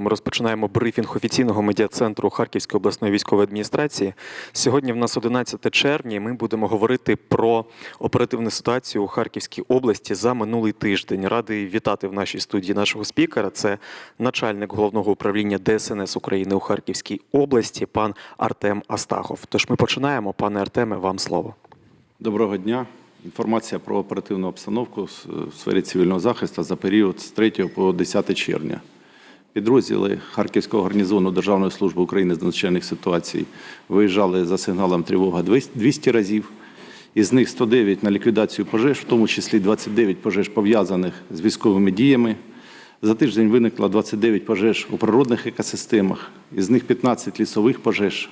Ми розпочинаємо брифінг офіційного медіа-центру Харківської обласної військової адміністрації. Сьогодні в нас 11 червня. і Ми будемо говорити про оперативну ситуацію у Харківській області за минулий тиждень. Радий вітати в нашій студії нашого спікера. Це начальник головного управління ДСНС України у Харківській області, пан Артем Астахов. Тож ми починаємо. Пане Артеме, вам слово. Доброго дня. Інформація про оперативну обстановку в сфері цивільного захисту за період з 3 по 10 червня. Підрозділи Харківського гарнізону Державної служби України з надзвичайних ситуацій виїжджали за сигналом тривога 200 разів. Із них 109 на ліквідацію пожеж, в тому числі 29 пожеж пов'язаних з військовими діями. За тиждень виникло 29 пожеж у природних екосистемах, із них 15 лісових пожеж.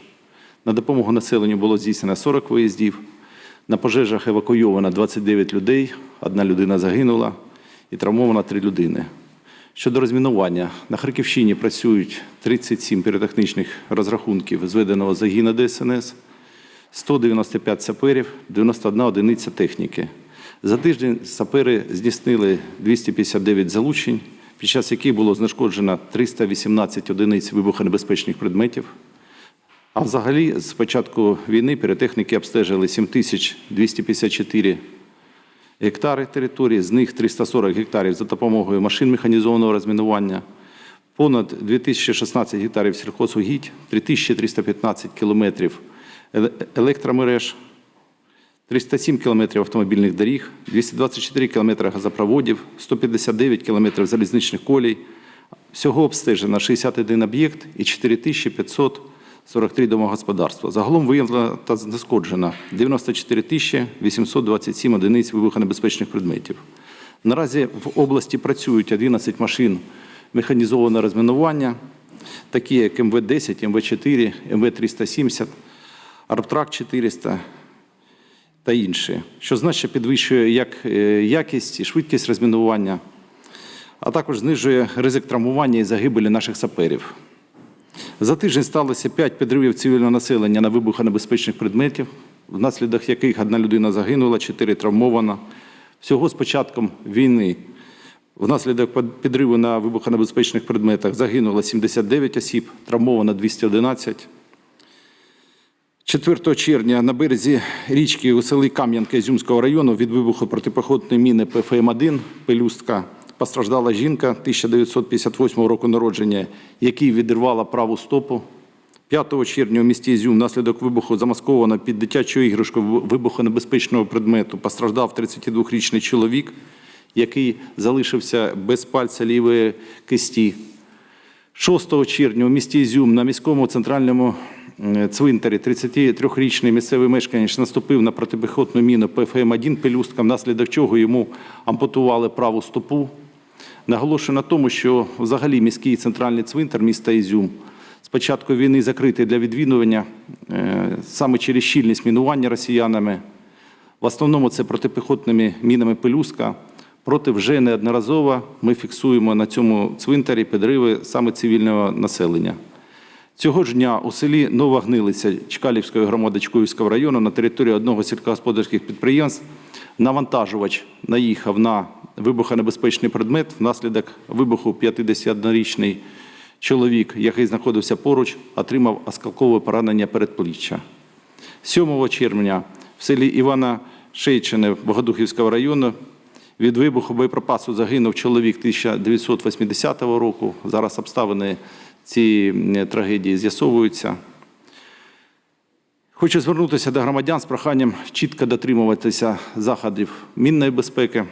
На допомогу населенню було здійснено 40 виїздів. На пожежах евакуйовано 29 людей, одна людина загинула і травмовано 3 людини. Щодо розмінування, на Харківщині працюють 37 піротехнічних розрахунків зведеного загіна ДСНС, 195 саперів, 91 одиниця техніки. За тиждень сапери здійснили 259 залучень, під час яких було знешкоджено 318 одиниць вибухонебезпечних предметів. А взагалі, з початку війни піротехніки обстежили 7254 гектари території, з них 340 гектарів за допомогою машин механізованого розмінування, понад 2016 гектарів сільхозугідь, 3315 кілометрів еле- електромереж, 307 кілометрів автомобільних доріг, 224 кілометри газопроводів, 159 кілометрів залізничних колій. Всього обстежено 61 об'єкт і 4543 домогосподарства. Загалом виявлено та знешкоджено 94 тисячі 827 одиниць вибухонебезпечних предметів. Наразі в області працюють 11 машин механізованого розмінування, такі як МВ-10, МВ-4, МВ-370, Арбтрак 400 та інші, що значно підвищує як е, якість і швидкість розмінування, а також знижує ризик травмування і загибелі наших саперів. За тиждень сталося 5 підривів цивільного населення на вибухонебезпечних предметів, внаслідок яких одна людина загинула, 4 травмована. Всього з початком війни внаслідок підриву на вибухонебезпечних предметах загинуло 79 осіб, травмовано 211. 4 червня на березі річки у селі Кам'янка Ізюмського району від вибуху протипіхотної міни ПФМ-1 «Пелюстка» постраждала жінка 1958 року народження, якій відірвала праву стопу. 5 червня у місті Ізюм внаслідок вибуху замасковано під дитячу іграшку вибухонебезпечного предмету постраждав 32-річний чоловік, який залишився без пальця лівої кисті. 6 червня у місті Ізюм на міському центральному цвинтарі 33-річний місцевий мешканець наступив на протипіхотну міну ПФМ-1 пелюстка, внаслідок чого йому ампутували праву стопу. Наголошую на тому, що взагалі міський центральний цвинтар міста Ізюм з початку війни закритий для відвідування е, саме через щільність мінування росіянами. В основному це протипіхотними мінами пелюстка. Проте вже неодноразово ми фіксуємо на цьому цвинтарі підриви саме цивільного населення. Цього ж дня у селі Нова Гнилиця Чкалівської громади Чкуївського району на території одного сільськогосподарських підприємств навантажувач наїхав на вибухонебезпечний предмет. Внаслідок вибуху 51-річний чоловік, який знаходився поруч, отримав осколкове поранення передпліччя. 7 червня в селі Івана Шейчине Богодухівського району від вибуху боєприпасу загинув чоловік 1980 року. Зараз обставини цієї трагедії з'ясовуються. Хочу звернутися до громадян з проханням чітко дотримуватися заходів мінної безпеки,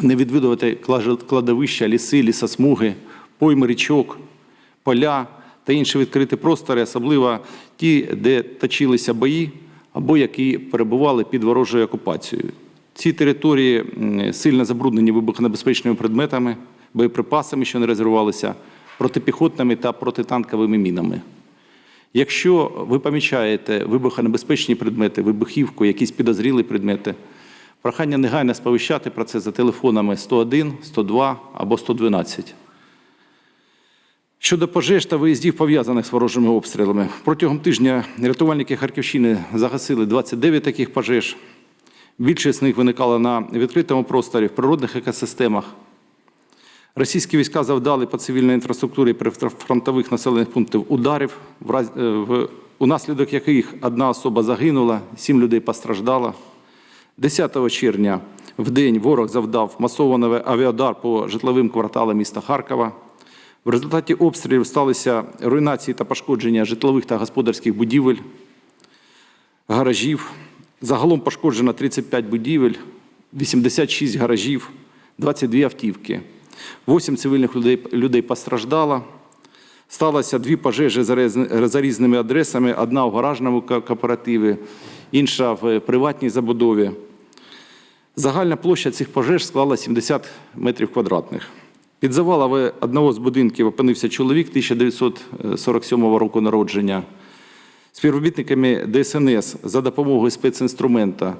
не відвідувати кладовища, ліси, лісосмуги, пойми річок, поля та інші відкриті простори, особливо ті, де точилися бої або які перебували під ворожою окупацією. Ці території сильно забруднені вибухонебезпечними предметами, боєприпасами, що не резервувалися, протипіхотними та протитанковими мінами. Якщо ви помічаєте вибухонебезпечні предмети, вибухівку, якісь підозрілі предмети, прохання негайно сповіщати про це за телефонами 101, 102 або 112. Щодо пожеж та виїздів, пов'язаних з ворожими обстрілами, протягом тижня рятувальники Харківщини загасили 29 таких пожеж. Більшість з них виникала на відкритому просторі, в природних екосистемах. Російські війська завдали по цивільній інфраструктурі прифронтових населених пунктів ударів, е, унаслідок яких одна особа загинула, сім людей постраждало. 10 червня в день ворог завдав масований авіадар по житловим кварталам міста Харкова. В результаті обстрілів сталися руйнації та пошкодження житлових та господарських будівель, гаражів. Загалом пошкоджено 35 будівель, 86 гаражів, 22 автівки. 8 цивільних людей, людей постраждало. Сталося дві пожежі за різними адресами: одна в гаражному кооперативі, інша в приватній забудові. Загальна площа цих пожеж склала 70 метрів квадратних. Під завалами одного з будинків опинився чоловік 1947 року народження. Співробітниками ДСНС за допомогою спецінструмента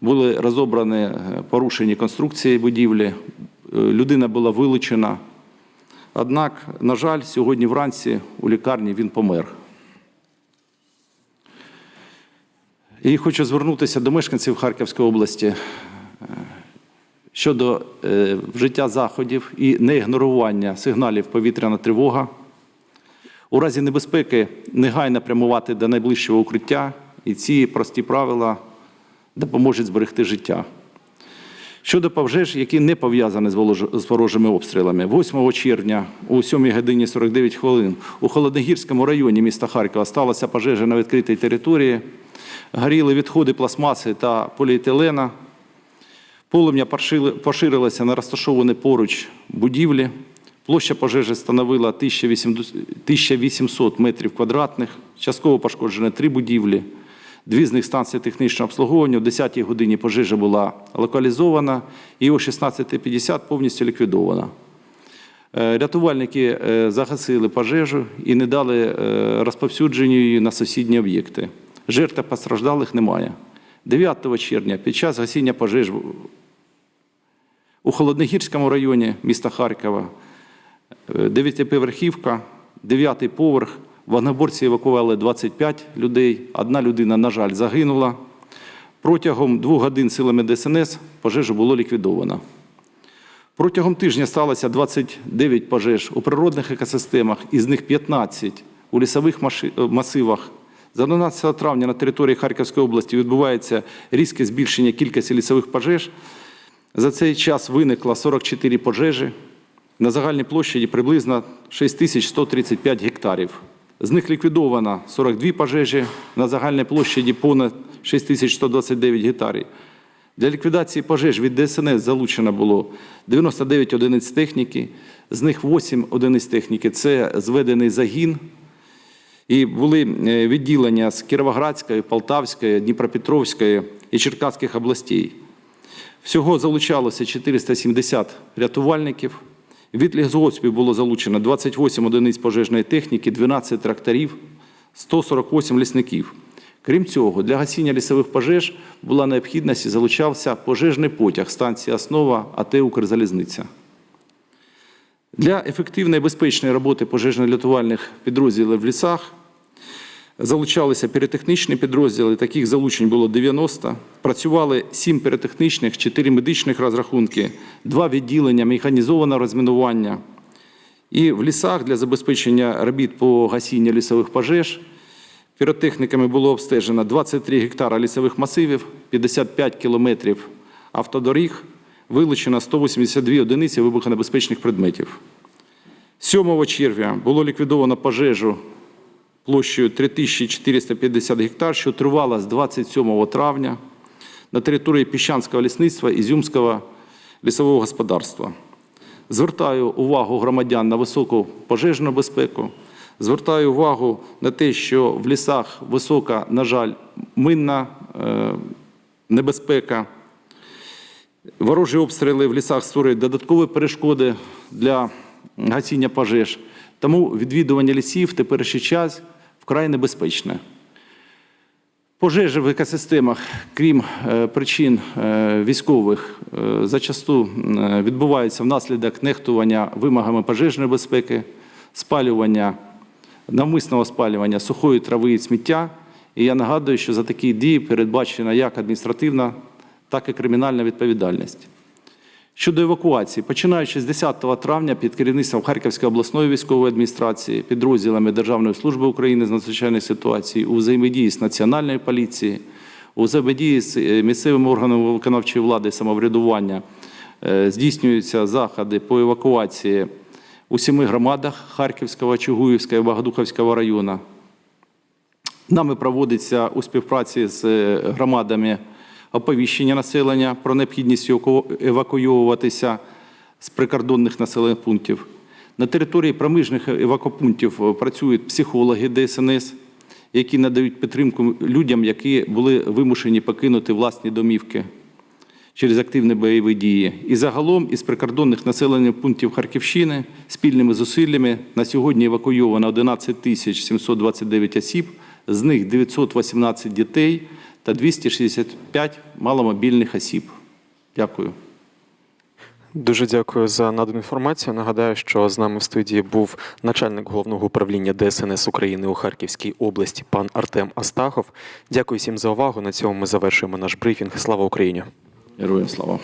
були розобрані е, порушені конструкції будівлі. Е, Людина була вилучена. Однак, на жаль, сьогодні вранці у лікарні він помер. І хочу звернутися до мешканців Харківської області е, щодо е, вжиття заходів і неігнорування сигналів повітряна тривога. У разі небезпеки негайно прямувати до найближчого укриття, і ці прості правила допоможуть зберегти життя. Щодо пожеж, які не пов'язані з ворожими обстрілами, 8 червня о 7 годині 49 хвилин у Холодногірському районі міста Харкова сталася пожежа на відкритій території. Горіли відходи пластмаси та поліетилена. Полум'я поширилося на розташовані поруч будівлі. Площа пожежі становила 1800 1800 метрів квадратних. Частково пошкоджені три будівлі. Дві з них станції технічного обслуговування. О 10-й годині пожежа була локалізована і о 16.50 повністю ліквідована. Е, Рятувальники е, загасили пожежу і не дали е, розповсюдженню її на сусідні об'єкти. Жертв постраждалих немає. 9 червня під час гасіння пожеж у Холодногірському районі міста Харкова е, дев'ятиповерхівка, дев'ятий поверх. Вогнеборці евакували 25 людей. Одна людина, на жаль, загинула. Протягом двох годин силами ДСНС пожежу було ліквідовано. Протягом тижня сталося 29 пожеж у природних екосистемах, із них 15 у лісових е, масивах. За 12 травня на території Харківської області відбувається різке збільшення кількості лісових пожеж. За цей час виникло 44 пожежі на загальній площаді приблизно 6135 гектарів. З них ліквідовано 42 пожежі на загальній площаді понад 6129 гектарів. Для ліквідації пожеж від ДСНС залучено було 99 одиниць техніки, з них 8 одиниць техніки це зведений загін. І були е, відділення з Кіровоградської, Полтавської, Дніпропетровської і Черкаських областей. Всього залучалося 470 рятувальників. Від лісгоспів було залучено 28 одиниць пожежної техніки, 12 тракторів, 148 лісників. Крім цього, для гасіння лісових пожеж була необхідність і залучався пожежний потяг станції Основа АТ Укрзалізниця. Для ефективної безпечної роботи пожежно-рятувальних підрозділів в лісах залучалися піротехнічні підрозділи, таких залучень було 90. Працювали 7 піротехнічних, 4 медичних розрахунки, 2 відділення механізованого розмінування. І в лісах для забезпечення робіт по гасінню лісових пожеж піротехніками було обстежено 23 гектара лісових масивів, 55 кілометрів автодоріг, вилучено 182 одиниці вибухонебезпечних предметів. 7 червня було ліквідовано пожежу площею 3450 гектар, що тривала з 27 травня на території Піщанського лісництва Ізюмського лісового господарства. Звертаю увагу громадян на високу пожежну безпеку. Звертаю увагу на те, що в лісах висока, на жаль, минна е, небезпека. Ворожі обстріли в лісах створюють додаткові перешкоди для гасіння пожеж. Тому відвідування лісів в теперішній час вкрай небезпечне. Пожежі в екосистемах, крім е, причин е, військових, е, зачасту відбуваються внаслідок нехтування вимогами пожежної безпеки, спалювання, навмисного спалювання сухої трави і сміття. І я нагадую, що за такі дії передбачена як адміністративна, так і кримінальна відповідальність. Щодо евакуації, починаючи з 10 травня під керівництвом Харківської обласної військової адміністрації, підрозділами Державної служби України з надзвичайних ситуацій, у взаємодії з Національною поліцією, у взаємодії з е, місцевими органами виконавчої влади і самоврядування е, здійснюються заходи по евакуації у семи громадах Харківського, Чугуївського і Богодухівського району. Нами проводиться у співпраці з е, громадами оповіщення населення про необхідність еваку- евакуйовуватися з прикордонних населених пунктів. На території проміжних евакопунктів е, працюють психологи ДСНС, які надають підтримку людям, які були вимушені покинути власні домівки через активні бойові дії. І загалом із прикордонних населених пунктів Харківщини спільними зусиллями на сьогодні евакуйовано 11 тисяч 729 осіб, з них 918 дітей та 265 маломобільних осіб. Дякую. Дуже дякую за надану інформацію. Нагадаю, що з нами в студії був начальник головного управління ДСНС України у Харківській області, пан Артем Астахов. Дякую всім за увагу. На цьому ми завершуємо наш брифінг. Слава Україні! Героям слава.